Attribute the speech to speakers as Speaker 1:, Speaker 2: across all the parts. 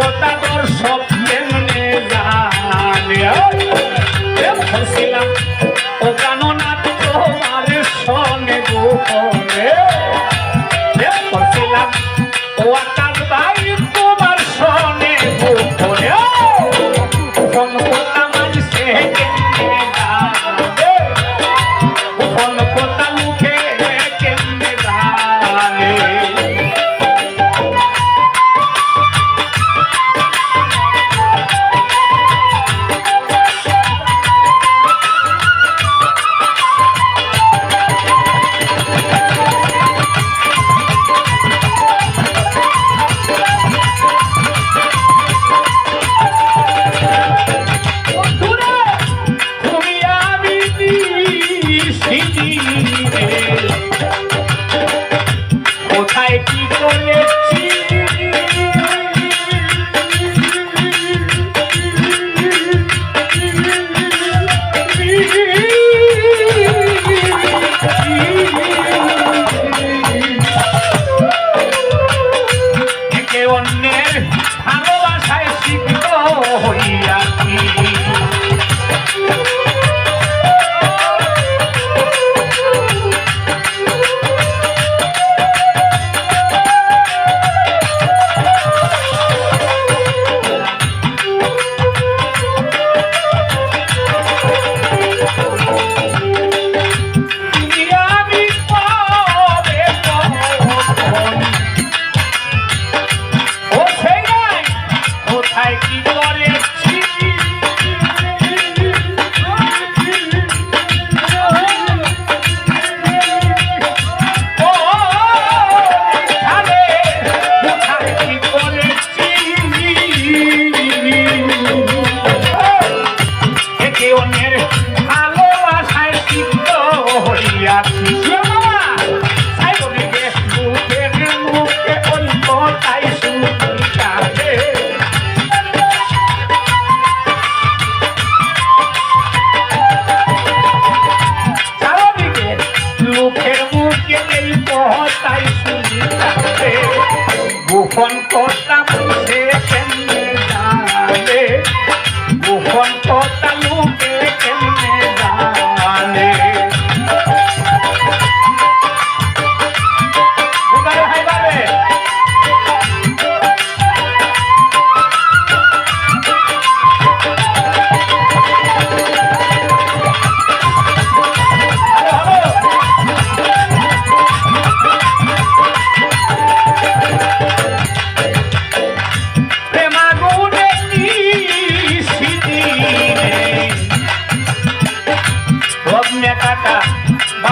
Speaker 1: পদ্মাদর সব right, evil it.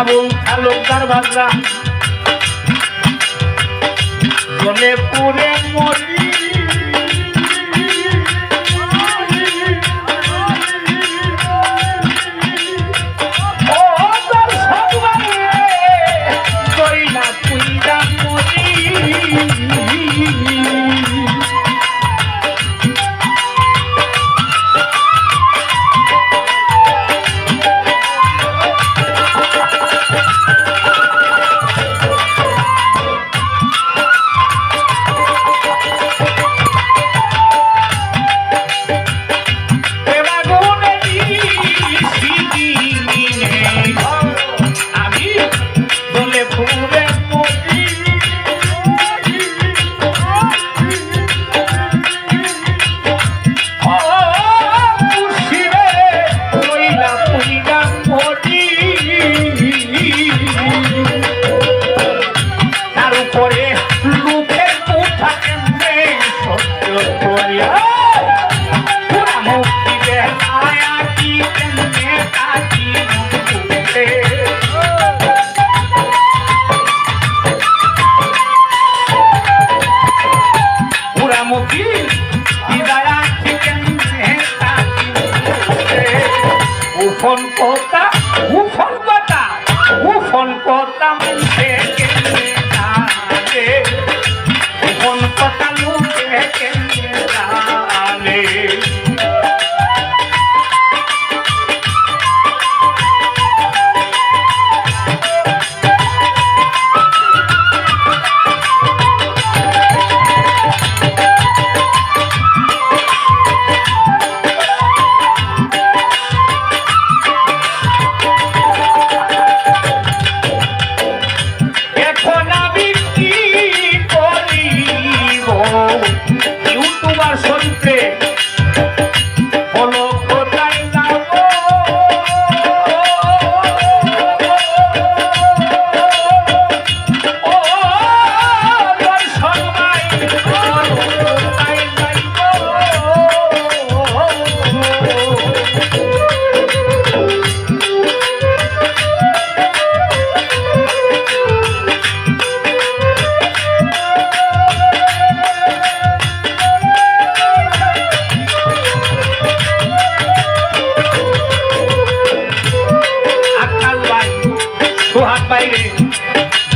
Speaker 1: বাবু আলোকার ভাষা মনে পুরে মরি 我当兵。Thank you.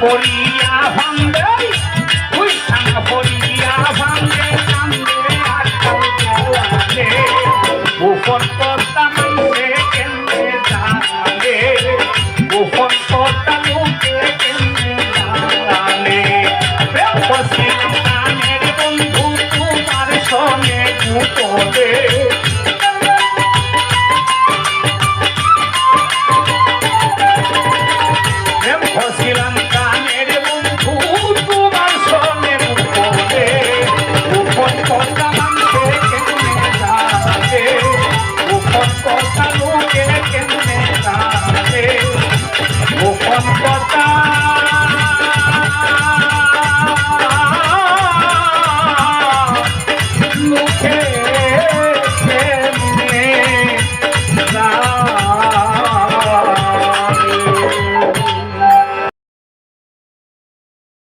Speaker 1: 40